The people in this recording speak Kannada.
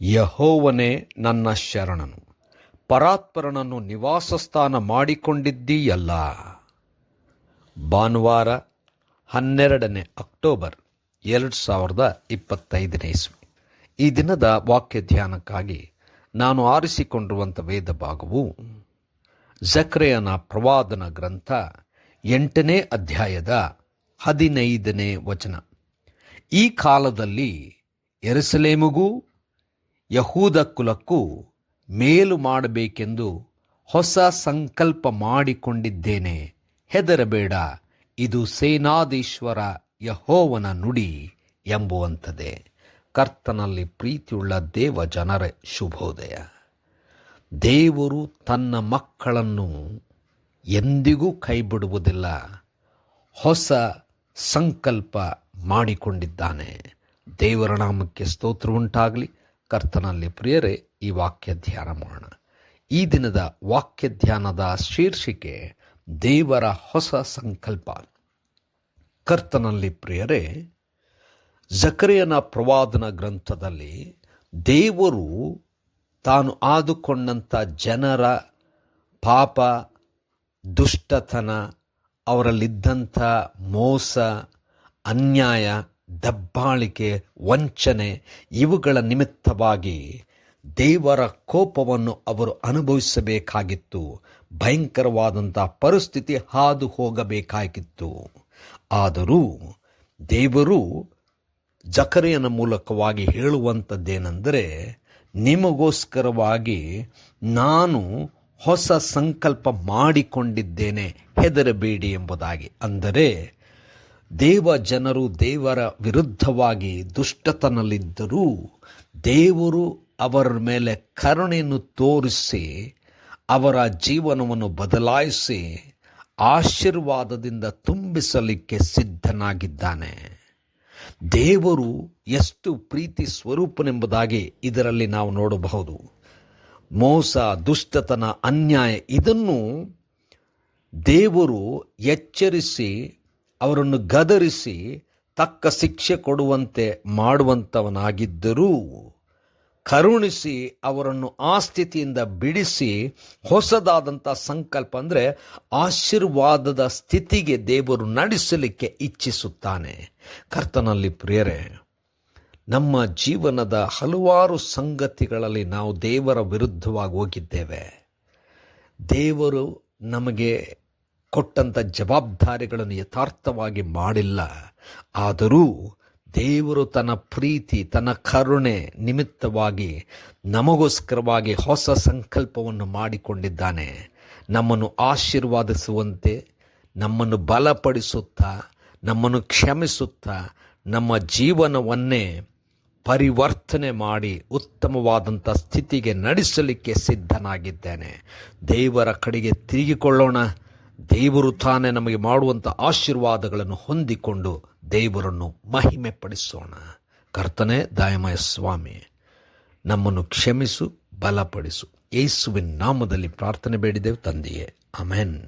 ಯಹೋವನೇ ನನ್ನ ಶರಣನು. ಪರಾತ್ಪರನನ್ನು ನಿವಾಸಸ್ಥಾನ ಮಾಡಿಕೊಂಡಿದ್ದೀಯಲ್ಲ. ಭಾನುವಾರ ಹನ್ನೆರಡನೇ ಅಕ್ಟೋಬರ್ ಎರಡು ಸಾವಿರದ ಇಪ್ಪತ್ತೈದನೇ ಇಸ್ವಿ. ಈ ದಿನದ ವಾಕ್ಯ ಧ್ಯಾನಕ್ಕಾಗಿ ನಾನು ಆರಿಸಿಕೊಂಡಿರುವಂಥ ವೇದ ಭಾಗವು ಜಕ್ರೆಯನ ಪ್ರವಾದನ ಗ್ರಂಥ ಎಂಟನೇ ಅಧ್ಯಾಯದ ಹದಿನೈದನೇ ವಚನ. ಈ ಕಾಲದಲ್ಲಿ ಎರುಸಲೇಮಿಗೂ ಯಹೂದ ಕುಲಕ್ಕೂ ಮೇಲು ಮಾಡಬೇಕೆಂದು ಹೊಸ ಸಂಕಲ್ಪ ಮಾಡಿಕೊಂಡಿದ್ದೇನೆ. ಹೆದರಬೇಡ, ಇದು ಸೇನಾಧೀಶ್ವರ ಯಹೋವನ ನುಡಿ ಎಂಬುವಂಥದ್ದೇ. ಕರ್ತನಲ್ಲಿ ಪ್ರೀತಿಯುಳ್ಳ ದೇವ ಜನರ ಶುಭೋದಯ. ದೇವರು ತನ್ನ ಮಕ್ಕಳನ್ನು ಎಂದಿಗೂ ಕೈಬಿಡುವುದಿಲ್ಲ. ಹೊಸ ಸಂಕಲ್ಪ ಮಾಡಿಕೊಂಡಿದ್ದಾನೆ. ದೇವರ ನಾಮಕ್ಕೆ ಸ್ತೋತ್ರ ಉಂಟಾಗಲಿ. ಕರ್ತನಲ್ಲಿ ಪ್ರಿಯರೇ, ಈ ವಾಕ್ಯ ಧ್ಯಾನ ಮಾಡೋಣ. ಈ ದಿನದ ವಾಕ್ಯ ಧ್ಯಾನದ ಶೀರ್ಷಿಕೆ, ದೇವರ ಹೊಸ ಸಂಕಲ್ಪ. ಕರ್ತನಲ್ಲಿ ಪ್ರಿಯರೇ, ಜಕರಿಯನ ಪ್ರವಾದನ ಗ್ರಂಥದಲ್ಲಿ ದೇವರು ತಾನು ಆದುಕೊಂಡಂಥ ಜನರ ಪಾಪ, ದುಷ್ಟತನ, ಅವರಲ್ಲಿದ್ದಂಥ ಮೋಸ, ಅನ್ಯಾಯ ದಬ್ಬಾಳಿಕೆ, ವಂಚನೆ ಇವುಗಳ ನಿಮಿತ್ತವಾಗಿ ದೇವರ ಕೋಪವನ್ನು ಅವರು ಅನುಭವಿಸಬೇಕಾಗಿತ್ತು. ಭಯಂಕರವಾದಂಥ ಪರಿಸ್ಥಿತಿ ಹಾದು ಹೋಗಬೇಕಾಗಿತ್ತು. ಆದರೂ ದೇವರು ಜಕರೆಯನ ಮೂಲಕವಾಗಿ ಹೇಳುವಂಥದ್ದೇನೆಂದರೆ, ನಿಮಗೋಸ್ಕರವಾಗಿ ನಾನು ಹೊಸ ಸಂಕಲ್ಪ ಮಾಡಿಕೊಂಡಿದ್ದೇನೆ, ಹೆದರಬೇಡಿ ಎಂಬುದಾಗಿ. ಅಂದರೆ ದೇವ ಜನರು ದೇವರ ವಿರುದ್ಧವಾಗಿ ದುಷ್ಟತನಲ್ಲಿದ್ದರೂ ದೇವರು ಅವರ ಮೇಲೆ ಕರುಣೆಯನ್ನು ತೋರಿಸಿ ಅವರ ಜೀವನವನ್ನು ಬದಲಾಯಿಸಿ ಆಶೀರ್ವಾದದಿಂದ ತುಂಬಿಸಲಿಕ್ಕೆ ಸಿದ್ಧನಾಗಿದ್ದಾನೆ. ದೇವರು ಎಷ್ಟು ಪ್ರೀತಿ ಸ್ವರೂಪನೆಂಬುದಾಗಿ ಇದರಲ್ಲಿ ನಾವು ನೋಡಬಹುದು. ಮೋಸ, ದುಷ್ಟತನ, ಅನ್ಯಾಯ ಇದನ್ನು ದೇವರು ಎಚ್ಚರಿಸಿ ಅವರನ್ನು ಗದರಿಸಿ ತಕ್ಕ ಶಿಕ್ಷೆ ಕೊಡುವಂತೆ ಮಾಡುವಂಥವನಾಗಿದ್ದರೂ ಕರುಣಿಸಿ ಅವರನ್ನು ಆ ಸ್ಥಿತಿಯಿಂದ ಬಿಡಿಸಿ ಹೊಸದಾದಂಥ ಸಂಕಲ್ಪ ಅಂದರೆ ಆಶೀರ್ವಾದದ ಸ್ಥಿತಿಗೆ ದೇವರು ನಡೆಸಲಿಕ್ಕೆ ಇಚ್ಛಿಸುತ್ತಾನೆ. ಕರ್ತನಲ್ಲಿ ಪ್ರಿಯರೇ, ನಮ್ಮ ಜೀವನದ ಹಲವಾರು ಸಂಗತಿಗಳಲ್ಲಿ ನಾವು ದೇವರ ವಿರುದ್ಧವಾಗಿ ಹೋಗಿದ್ದೇವೆ. ದೇವರು ನಮಗೆ ಕೊಟ್ಟಂಥ ಜವಾಬ್ದಾರಿಗಳನ್ನು ಯಥಾರ್ಥವಾಗಿ ಮಾಡಿಲ್ಲ. ಆದರೂ ದೇವರು ತನ್ನ ಪ್ರೀತಿ, ತನ್ನ ಕರುಣೆ ನಿಮಿತ್ತವಾಗಿ ನಮಗೋಸ್ಕರವಾಗಿ ಹೊಸ ಸಂಕಲ್ಪವನ್ನು ಮಾಡಿಕೊಂಡಿದ್ದಾನೆ. ನಮ್ಮನ್ನು ಆಶೀರ್ವಾದಿಸುವಂತೆ, ನಮ್ಮನ್ನು ಬಲಪಡಿಸುತ್ತಾ, ನಮ್ಮನ್ನು ಕ್ಷಮಿಸುತ್ತಾ, ನಮ್ಮ ಜೀವನವನ್ನೇ ಪರಿವರ್ತನೆ ಮಾಡಿ ಉತ್ತಮವಾದಂಥ ಸ್ಥಿತಿಗೆ ನಡೆಸಲಿಕ್ಕೆ ಸಿದ್ಧನಾಗಿದ್ದೇನೆ. ದೇವರ ಕಡೆಗೆ ತಿರುಗಿಕೊಳ್ಳೋಣ. ದೇವರು ತಾನೇ ನಮಗೆ ಮಾಡುವಂಥ ಆಶೀರ್ವಾದಗಳನ್ನು ಹೊಂದಿಕೊಂಡು ದೇವರನ್ನು ಮಹಿಮೆ ಪಡಿಸೋಣ ಕರ್ತನೆ, ದಯಮಯ ಸ್ವಾಮಿ, ನಮ್ಮನ್ನು ಕ್ಷಮಿಸು, ಬಲಪಡಿಸು. ಯೇಸುವಿನ ನಾಮದಲ್ಲಿ ಪ್ರಾರ್ಥನೆ ಬೇಡಿದೆವು ತಂದೆಯೇ. ಅಮೆನ್